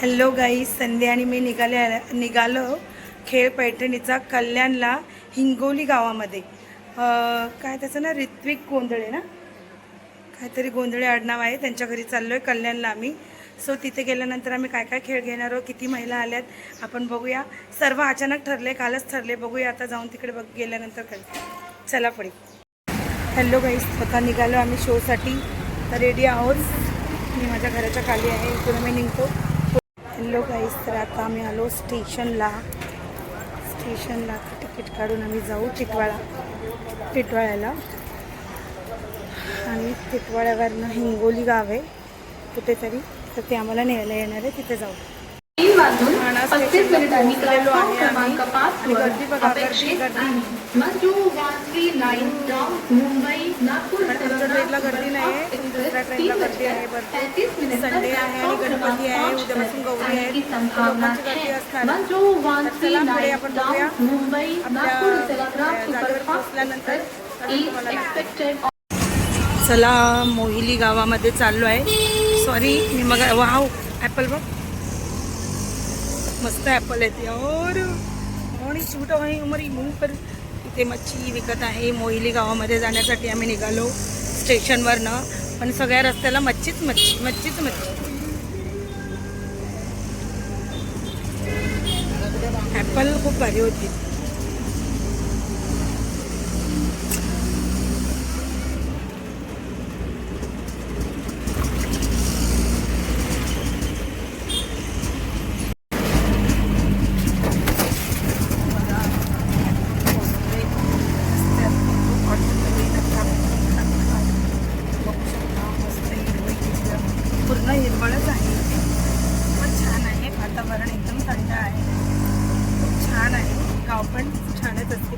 Hello गाई संध्या आणि मी निघाले निघालो खेळ पैठणीचा कल्याणला हिंगोली गावामध्ये. काय त्याचं ना ऋत्विक गोंधळे ना? काहीतरी गोंधळे आडनाव आहे त्यांच्या घरी चाललो आहे कल्याणला आम्ही. सो तिथे गेल्यानंतर आम्ही काय काय खेळ घेणार आहोत किती महिला आल्यात आपण बघूया. सर्व अचानक ठरले कालच ठरले बघूया. आता जाऊन तिकडे बघ गेल्यानंतर काय. चला पुढे. हॅलो गाईस स्वतः निघालो आम्ही शोसाठी. तर रेडी आहोत. मी माझ्या घराच्या खाली आहे इकडून मी निघतो. हॅलो गाईस तर आता आम्ही आलो स्टेशनला. स्टेशनला तिकीट काढून आम्ही जाऊ टिटवाळा टिटवाळ्याला आणि टिटवाळ्यावरनं हिंगोली गाव आहे. कुठेतरी तर ते आम्हाला न्यायला येणार आहे तिथे जाऊ. ठाणा पस्तीस मिनिटांनी प्लॅटफॉर्म. क्रमांक पाच वर अपेक्षित. आहे. मंजू वासवी लाईन डाऊन मुंबई नागपूर पण आमच्या ट्रेनला गर्दी नाही आहे दुसऱ्या ट्रेनला गर्दी आहे भरपूर. संडे आहे आणि गणपती आहे उद्यापासून गौरी आहे संभावना लोकांची गर्दी असणार. मंजू तर वासवी चला पुढे लाईन आपण बघूया. डाऊन मुंबई जागेवर पोहोचल्यानंतर चला मोहिली गावामध्ये चाललो आहे सॉरी मी मग वाव ॲपल बघ. मस्त ॲपल आहेत और आणि सूट आहे उमरी मुंग पर इथे मच्छी विकत आहे मोहिली गावामध्ये जाण्यासाठी आम्ही निघालो स्टेशनवरनं पण सगळ्या रस्त्याला मच्छीच मच्छी मच्छीच मच्छी. ॲपल खूप भारी होती पूर्ण हिरवळच आहे खूपच छान आहे थंड आहे. खूप छान आहे. गाव पण छानच असते.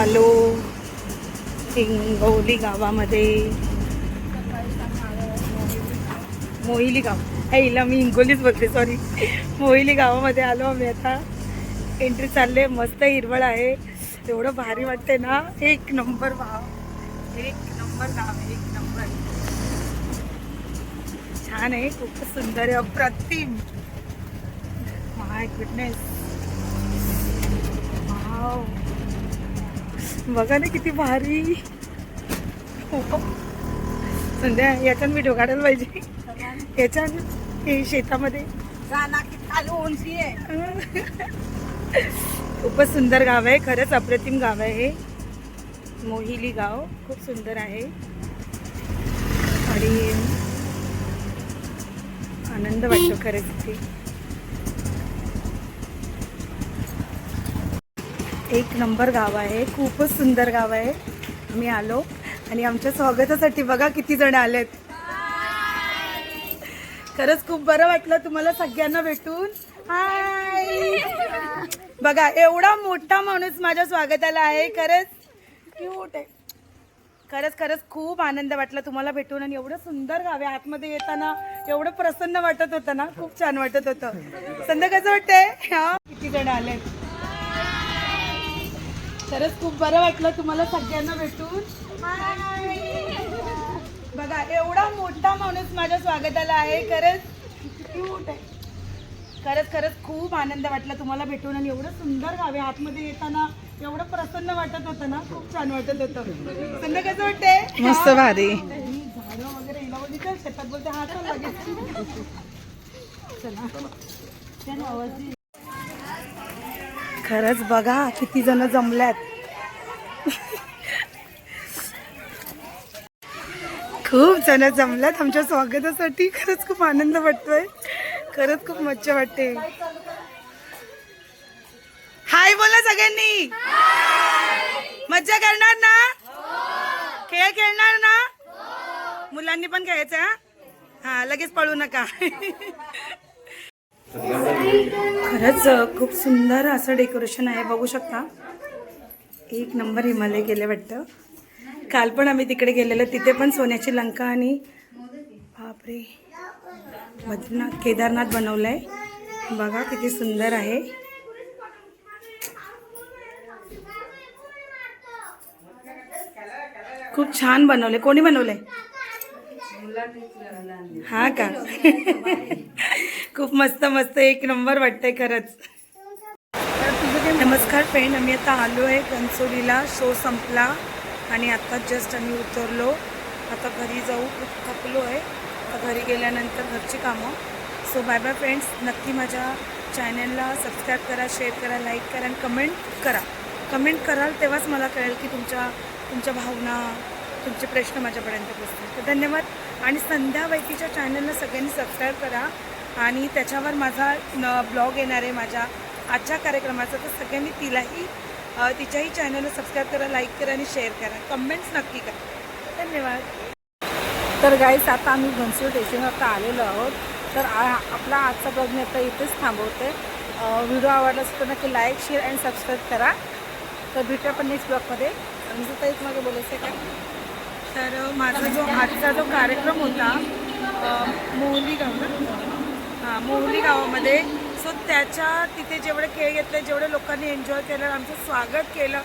आलो. हिंगोली गावामध्ये. मोहिली गाव. हे हिला मी हिंगोलीच बघते सॉरी मोहिली गावामध्ये आलो आम्ही आता. एंट्री चालले. मस्त हिरवळ आहे. एवढं भारी वाटते ना. एक नंबर भाव एक नंबर गाव एक नंबर. छान आहे खूपच सुंदर आहे अप्रतिम. माय गुडनेस बघा ना किती भारी. खूप संध्या याच्यात व्हिडिओ काढायला पाहिजे. याच्यात हे शेतामध्ये. उंची आहे खूपच सुंदर गाव आहे खरंच अप्रतिम गाव आहे हे. मोहिली गाव खूप सुंदर आहे. आणि आनंद वाटतो खरंच इथे एक नंबर गाव आहे खूपच सुंदर गाव आहे. मी आलो आणि आमच्या स्वागतासाठी बघा किती जण आलेत. खरंच खूप बरं वाटलं तुम्हाला सगळ्यांना भेटून. हाय बघा एवढा मोठा माणूस माझ्या स्वागताला आहे खरंच. क्यूट आहे. खरंच खरंच खूप आनंद वाटला तुम्हाला भेटून आणि एवढं सुंदर गाव आहे. आतमध्ये येताना एवढं प्रसन्न वाटत होतं ना खूप छान वाटत होतं. संध्या कसं वाटतंय? हा किती जण आले? खरंच खूप बरं वाटलं तुम्हाला सगळ्यांना भेटून. बघा एवढा मोठा माणूस माझ्या स्वागताला आहे. खरंच क्यूट आहे. खरंच खरंच खूप आनंद वाटला तुम्हाला भेटून आणि एवढं सुंदर गाव आहे. आतमध्ये येताना एवढं प्रसन्न वाटत होतं ना खूप छान वाटत होतं. संध्या कसं वाटतंय? मस्त भारी. वगैरे शेतात बोलते हा चल लगेच. चला आवाज दे. खरंच बघा किती जण जमल्यात. खूप जण जमल्यात आमच्या स्वागतासाठी. खरंच खूप आनंद वाटतोय. खरंच खूप मज्जा वाटते. हाय बोला सगळ्यांनी. मज्जा करणार ना? खेळ खेळणार ना? मुलांनी पण घ्यायचं हा? लगेच पळू नका. खरंच खूप सुंदर असं डेकोरेशन आहे बघू शकता. एक नंबर हिमालय गेले वाटतं. काल पण आम्ही तिकडे गेलेलो तिथे पण सोन्याची लंका आणि बापरे बद्रीनाथ केदारनाथ बनवलंय. बघा किती सुंदर आहे. खूप छान बनवले कोणी बनवले हा का? खूप मस्त मस्त एक नंबर वाटतंय खरंच. नमस्कार फ्रेंड आम्ही आता आलो आहे घनसोलीला. शो संपला आणि आता जस्ट आम्ही उतरलो. आता घरी जाऊ खूप थकलो आहे आता घरी गेल्यानंतर घरची कामं. सो बाय बाय फ्रेंड्स नक्की माझ्या चॅनलला सबस्क्राईब करा शेअर करा लाईक करा आणि कमेंट करा. कमेंट कराल तेव्हाच मला कळेल की तुमच्या तुमच्या भावना तुमचे प्रश्न माझ्यापर्यंत पोचतील तर धन्यवाद. आणि संध्या वैकीच्या चॅनलला सगळ्यांनी सबस्क्राईब करा. आणि त्याच्यावर माझा न ब्लॉग येणार आहे माझ्या आजच्या कार्यक्रमाचा. तर सगळ्यांनी तिलाही तिच्याही चॅनलला सबस्क्राईब करा लाईक करा आणि शेअर करा. कमेंट्स नक्की करा. धन्यवाद. तर गाईस आता आम्ही घनसूर स्टेशनवर आता आलेलो आहोत. तर आ- आपला आजचा ब्लॉग मी आता इथेच थांबवते. व्हिडिओ आवडला असेल तर नक्की लाईक शेअर आणि सबस्क्राईब करा. तर भेटूया पण नेक्स्ट ब्लॉगमध्ये आणि जर ताई तुम्हाला बोलायचं आहे का? तर माझा जो आजचा जो कार्यक्रम होता मोहली गाव ना? हां मोहली गावामध्ये. सो त्याच्या तिथे जेवढे खेळ घेतले जेवढे लोकांनी एन्जॉय केलं आमचं स्वागत केलं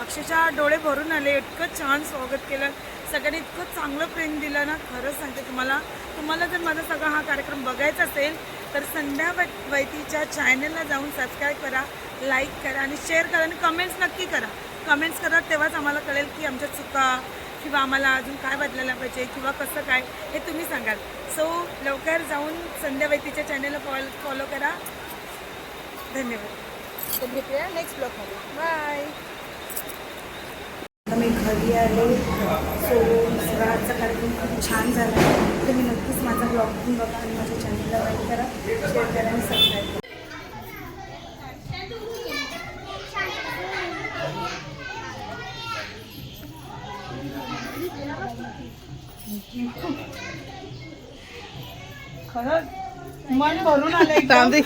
अक्षरशः डोळे भरून आले इतकं छान स्वागत केलं. सगळ्यांनी इतकं चांगलं प्रेम दिलं ना खरंच सांगते तुम्हाला. तुम्हाला जर माझा सगळा हा कार्यक्रम बघायचा असेल तर संध्या वै वैतीच्या चॅनलला जाऊन सबस्क्राईब करा लाईक करा आणि शेअर करा आणि कमेंट्स नक्की करा. कमेंट्स करा तेव्हाच आम्हाला कळेल की आमच्या चुका किंवा आम्हाला अजून काय बदलायला पाहिजे किंवा कसं काय हे तुम्ही सांगाल. सो लवकर जाऊन संध्या वैतीच्या चॅनलला फॉलो फॉलो करा. धन्यवाद. तर भेटूया नेक्स्ट ब्लॉगमध्ये बाय मी घरी आले. सो सगळा आजचा कार्यक्रम खूप छान झाला. तुम्ही नक्कीच माझा ब्लॉग बघा आणि माझ्या चॅनलला लाईक करा. शेअर करा आणि सबस्क्राईब करा. खरंच मन भरून आलं तांदे